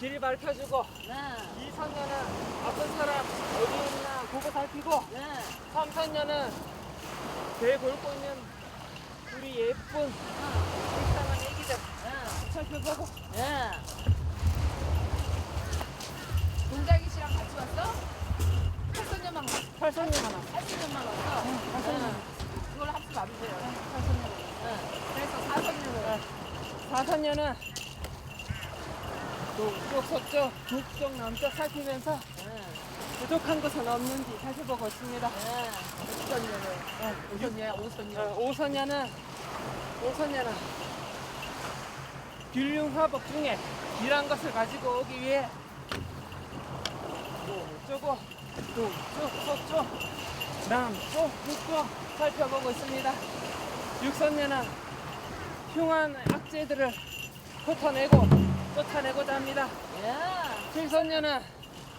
길 밝혀주고 네. 이선녀는 어떤 사람 어디 있나 보고 살피고 네. 삼선녀는 배 골고 있는 우리 예쁜 어. 불쌍한 애기들 네. 살펴보고 예. 동작이 씨랑 같이 왔어? 팔선녀만 팔선녀만 왔어. 팔선녀만 왔어? 팔선녀. 네. 그걸 합쳐 놔주세요. 팔선녀. 네. 그래서 사선녀로. 사선녀 는 동쪽, 서쪽, 북쪽, 남쪽 살피면서 네. 부족한 것은 없는지 살펴보고 있습니다. 네. 오선녀로. 어, 오선녀야, 오선녀. 어, 오선녀는 오선녀는 균융화복 중에 길한 것을 가지고 오기 위해 동쪽고 동쪽, 서쪽, 남쪽, 북쪽 살펴보고 있습니다. 육선녀는 흉한 악재들을 흩어내고 쫓아내고자 합니다. 예. 칠선녀는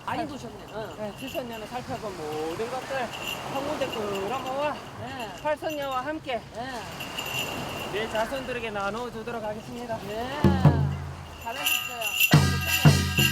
많이 도셨네. 응. 네, 칠선녀는 살펴본 모든 것들 한군데 끌어모아 네. 팔선녀와 함께 네. 내 자손들에게 나눠주도록 하겠습니다. 네. 잘하셨어요.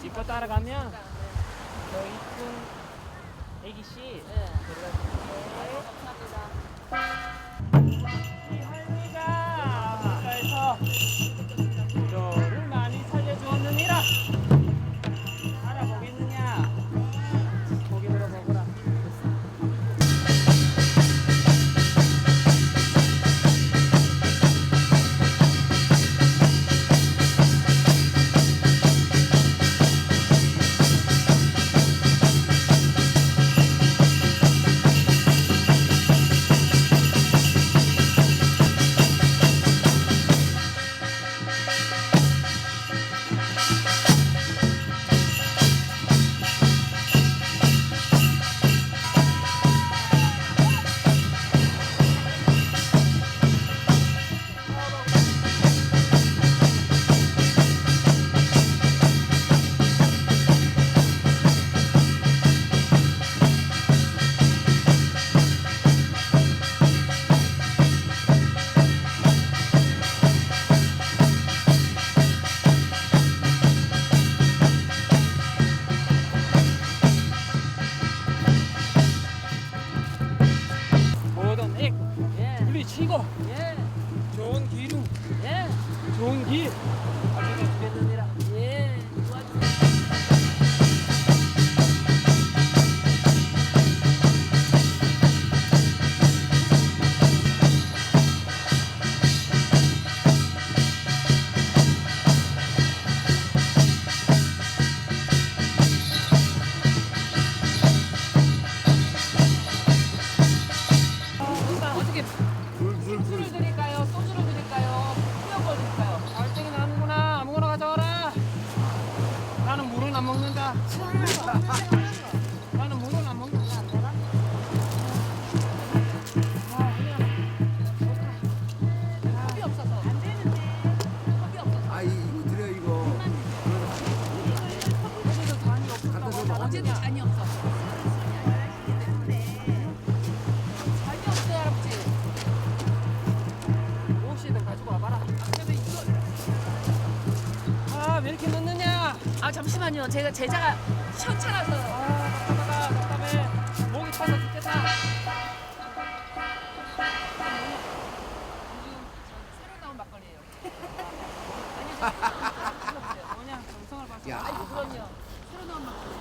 네. 이뻐 따라가면 네. 너 이쁜 애기씨 네. 데려다 좋은 잠시만요. 제가 제자가 시원찮아서. 아, 답답해. 목이 타서 죽겠다. 새로 나온 막걸리예요. 아니 저 뭐냐, 정성을 봐서. 야. 아이고 그럼요. 새로 나온 막걸리.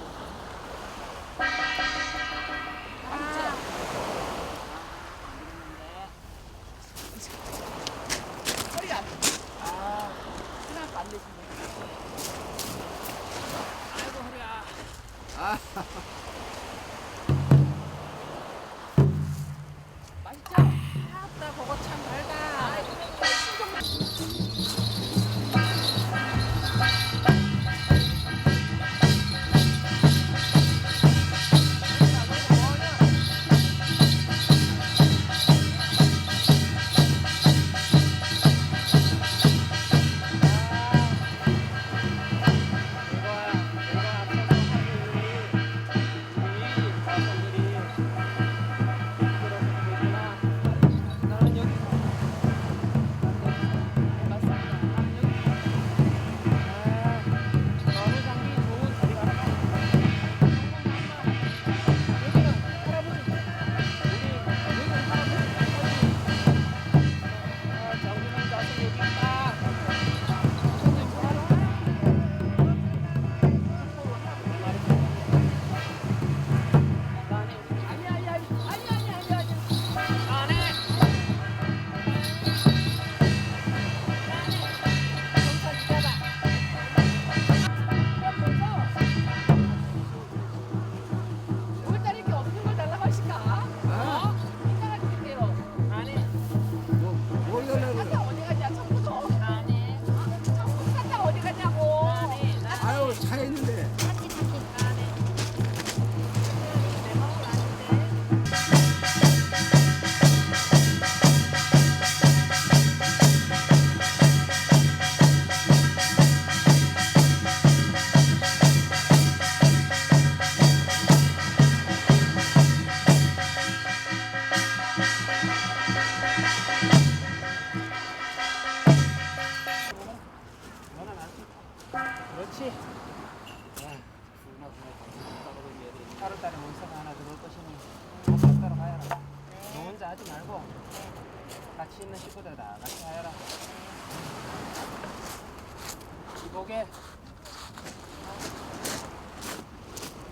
이보게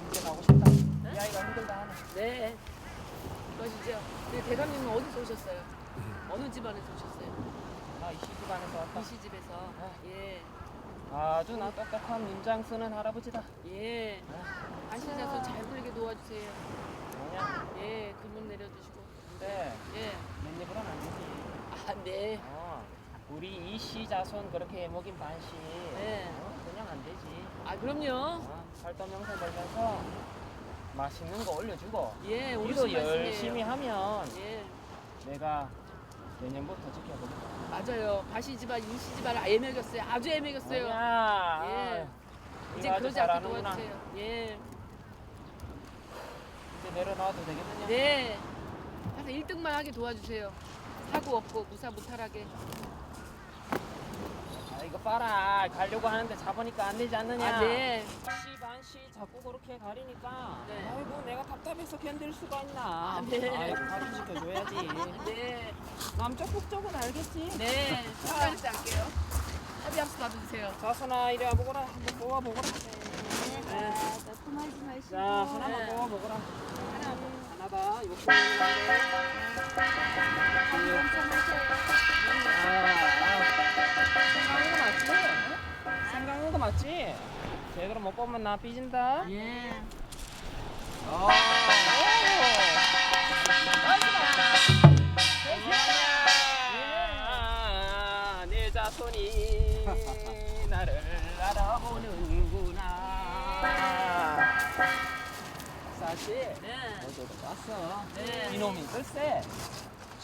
이제 가고 싶다. 이 아이가 힘들다 하네. 네. 그것이죠. 네, 대감님은 어디서 오셨어요? 어느 집안에서 오셨어요? 나이 시집 안에서 왔다. 이시 집에서. 예. 아주 나 똑똑한 문장 쓰는 할아버지다. 예. 안신자손 잘 부리게 도와주세요. 뭐냐? 예. 금은 내려주시고. 근데 예. 맨 입으로는 안 되지. 아, 네. 어, 우리 이씨 자손 그렇게 애먹인 반씨 네. 어, 그냥 안 되지. 아, 그럼요. 어, 살던 명성 벌면서 맛있는 거 올려주고 예. 우리도 옳으신 열심히 말씀이에요. 하면 예. 내가 내년부터 지켜보겠다. 맞아요. 바시 집안, 이시 집안 애매겼어요. 아주 애매겼어요. 뭐냐? 예. 이제 그러지 않게 잘하는구나. 도와주세요. 예. 이제 내려놔도 되겠느냐? 네. 가서 1등만 하게 도와주세요. 사고 없고 무사 무탈하게. 아 이거 봐라 가려고 하는데 잡으니까 안 되지 않느냐? 아, 네. 씨 반씨 자꾸 그렇게 가리니까 네. 아이고 내가 답답해서 견딜 수가 있나? 아, 네. 아이고 가르쳐줘야지. 네. 남쪽 북쪽은 알겠지? 네. 헷갈리지 않게요. 합의 한수 받으세요. 자순아 이리 와보거라 한번 뽑아보거라 네. 자 하나만 네. 뽑아보거라 하나 하나다 욕심 제대로 못 뽑으면 나 삐진다 예. 오! 야, 내 자손이 나를 알아보는구나. 사실 네. 어제도 봤어. 네. 이놈이 글쎄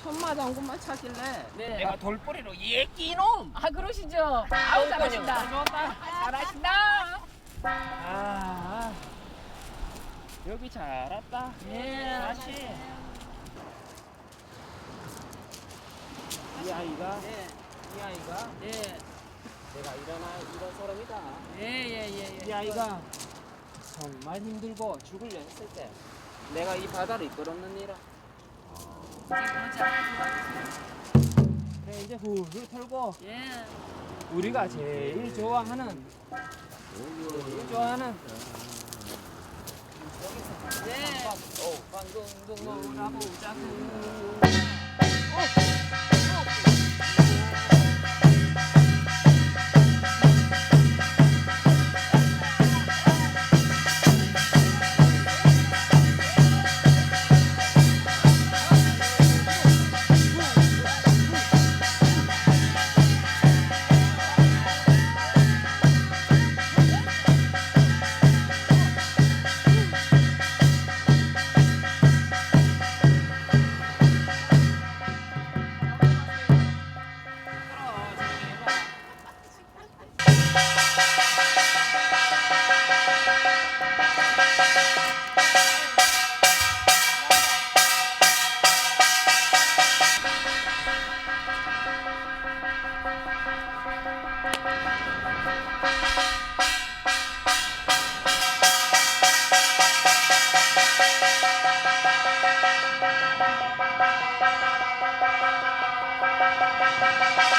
천마장군만 찾길래 네. 내가 돌뿌리로 예끼 이놈. 아 그러시죠. 아우 잘하신다. 잘하신다. 아, 여기 잘 왔다. 예. 다시. 이 아이가 네. 이 아이가 네. 내가 아 이런 사람이다. 예 예 예 예. 이 아이가 정말 힘들고 죽으려 했을 때 내가 이 바다를 이끌었는 이라. 그래 이제 훌훌 털고 예. 우리가 제일 좋아하는 좋아하는 네. 오 방금 놀아보자고. Bye.